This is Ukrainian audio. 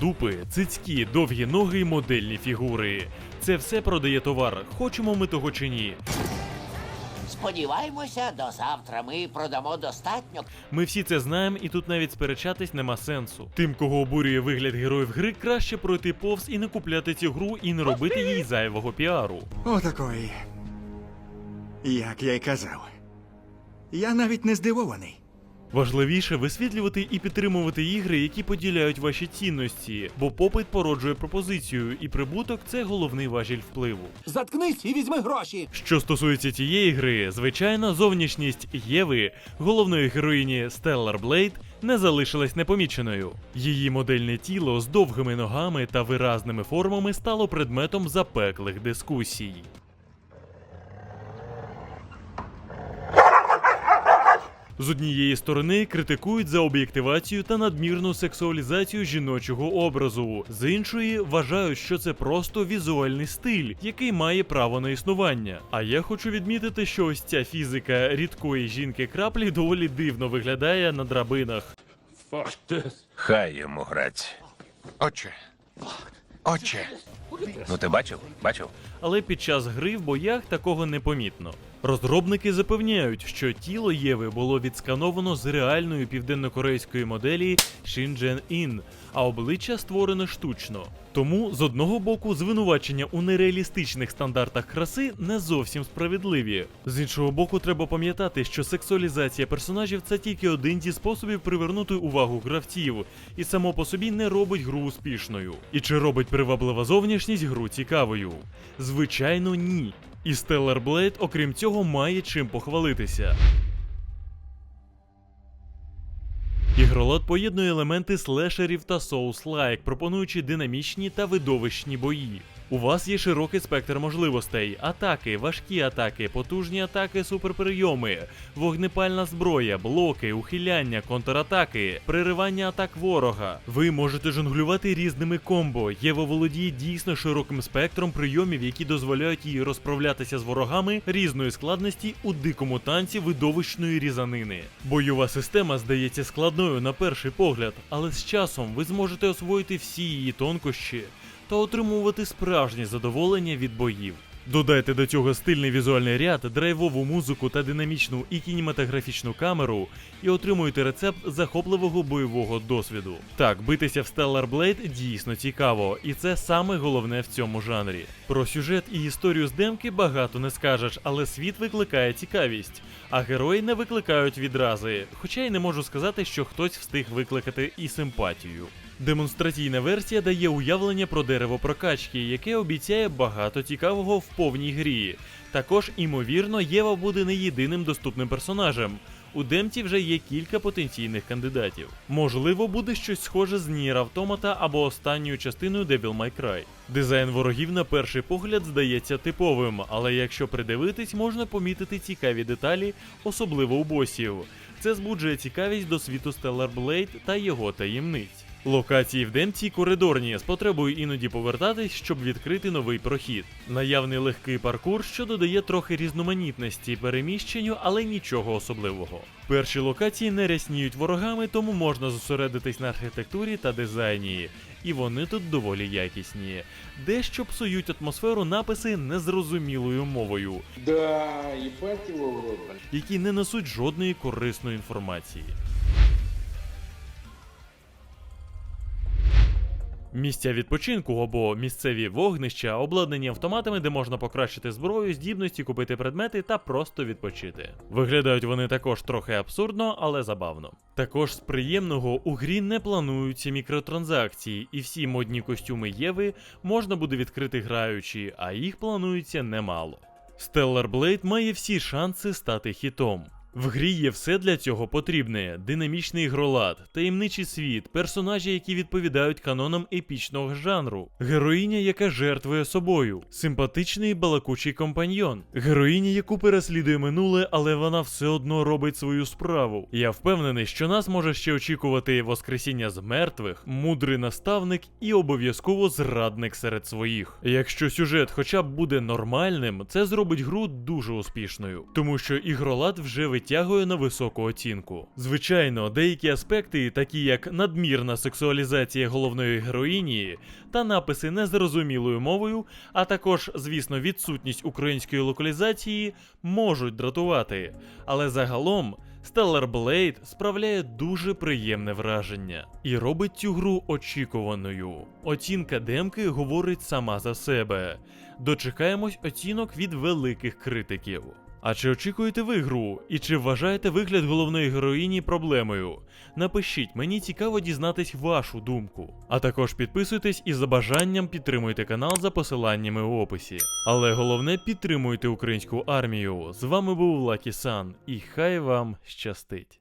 дупи, цицькі, довгі ноги й модельні фігури. Це все продає товар, хочемо ми того чи ні. Сподіваємося, до завтра ми продамо достатньо. Ми всі це знаємо, і тут навіть сперечатись нема сенсу. Тим, кого обурює вигляд героїв гри, краще пройти повз і не купляти цю гру і не робити їй зайвого піару. Отакої. Як я й казав. Я навіть не здивований. Важливіше висвітлювати і підтримувати ігри, які поділяють ваші цінності, бо попит породжує пропозицію, і прибуток це головний важіль впливу. Заткнись і візьми гроші. Що стосується тієї гри, звичайно, зовнішність Єви, головної героїні Stellar Blade, не залишилась непоміченою. Її модельне тіло з довгими ногами та виразними формами стало предметом запеклих дискусій. З однієї сторони критикують за об'єктивацію та надмірну сексуалізацію жіночого образу, з іншої вважають, що це просто візуальний стиль, який має право на існування. А я хочу відмітити, що ось ця фізика рідкої жінки краплі доволі дивно виглядає на драбинах. Хай йому грать. Отче. Отче. Ну ти бачив? Бачив? але під час гри в боях такого не помітно. Розробники запевняють, що тіло Єви було відскановано з реальної південнокорейської моделі Shinjen In, а обличчя створено штучно. Тому з одного боку звинувачення у нереалістичних стандартах краси не зовсім справедливі. З іншого боку, треба пам'ятати, що сексуалізація персонажів це тільки один зі способів привернути увагу гравців, і само по собі не робить гру успішною. І чи робить приваблива зовнішність гру цікавою? Звичайно, ні. І Stellar Blade, окрім цього, має чим похвалитися. Ігролад поєднує елементи слешерів та соус-лайк, пропонуючи динамічні та видовищні бої. У вас є широкий спектр можливостей: атаки, важкі атаки, потужні атаки, суперприйоми, вогнепальна зброя, блоки, ухиляння, контратаки, переривання атак ворога. Ви можете жонглювати різними комбо. Єва володіє дійсно широким спектром прийомів, які дозволяють їй розправлятися з ворогами різної складності у дикому танці видовищної різанини. Бойова система здається складною на перший погляд, але з часом ви зможете освоїти всі її тонкощі та отримувати справжнє задоволення від боїв. Додайте до цього стильний візуальний ряд, драйвову музику та динамічну і кінематографічну камеру, і отримуєте рецепт захопливого бойового досвіду. Так, битися в Stellar Blade дійсно цікаво, і це саме головне в цьому жанрі. Про сюжет і історію з демки багато не скажеш, але світ викликає цікавість, а герої не викликають відрази. Хоча й не можу сказати, що хтось встиг викликати і симпатію. Демонстраційна версія дає уявлення про дерево прокачки, яке обіцяє багато цікавого в повній грі. Також, імовірно, Єва буде не єдиним доступним персонажем. У демці вже є кілька потенційних кандидатів. Можливо, буде щось схоже з Nier Automata або останньою частиною Devil May Cry. Дизайн ворогів на перший погляд здається типовим, але якщо придивитись, можна помітити цікаві деталі, особливо у босів. Це збуджує цікавість до світу Stellar Blade та його таємниць. Локації в демці коридорні з потребою іноді повертатись, щоб відкрити новий прохід. Наявний легкий паркур, що додає трохи різноманітності переміщенню, але нічого особливого. Перші локації не рясніють ворогами, тому можна зосередитись на архітектурі та дизайні. І вони тут доволі якісні. Дещо псують атмосферу написи незрозумілою мовою, Да, ебать его в які не несуть жодної корисної інформації. Місця відпочинку або місцеві вогнища обладнані автоматами, де можна покращити зброю, здібності, купити предмети та просто відпочити. Виглядають вони також трохи абсурдно, але забавно. Також з приємного у грі не плануються мікротранзакції, і всі модні костюми Єви можна буде відкрити граючи, а їх планується немало. Stellar Blade має всі шанси стати хітом. В грі є все для цього потрібне: динамічний ігролад, таємничий світ, персонажі, які відповідають канонам епічного жанру, героїня, яка жертвує собою, симпатичний балакучий компаньйон, героїня, яку переслідує минуле, але вона все одно робить свою справу. Я впевнений, що нас може ще очікувати Воскресіння з мертвих, мудрий наставник і обов'язково зрадник серед своїх. Якщо сюжет хоча б буде нормальним, це зробить гру дуже успішною, тому що ігролад вже витягує на високу оцінку. Звичайно, деякі аспекти, такі як надмірна сексуалізація головної героїні та написи незрозумілою мовою, а також, звісно, відсутність української локалізації, можуть дратувати. Але загалом. Stellar Blade справляє дуже приємне враження і робить цю гру очікуваною. Оцінка демки говорить сама за себе. Дочекаємось оцінок від великих критиків. А чи очікуєте ви гру? І чи вважаєте вигляд головної героїні проблемою? Напишіть, мені цікаво дізнатись вашу думку. А також підписуйтесь і за бажанням підтримуйте канал за посиланнями у описі. Але головне підтримуйте українську армію. З вами був Лакі Сан, і хай вам щастить.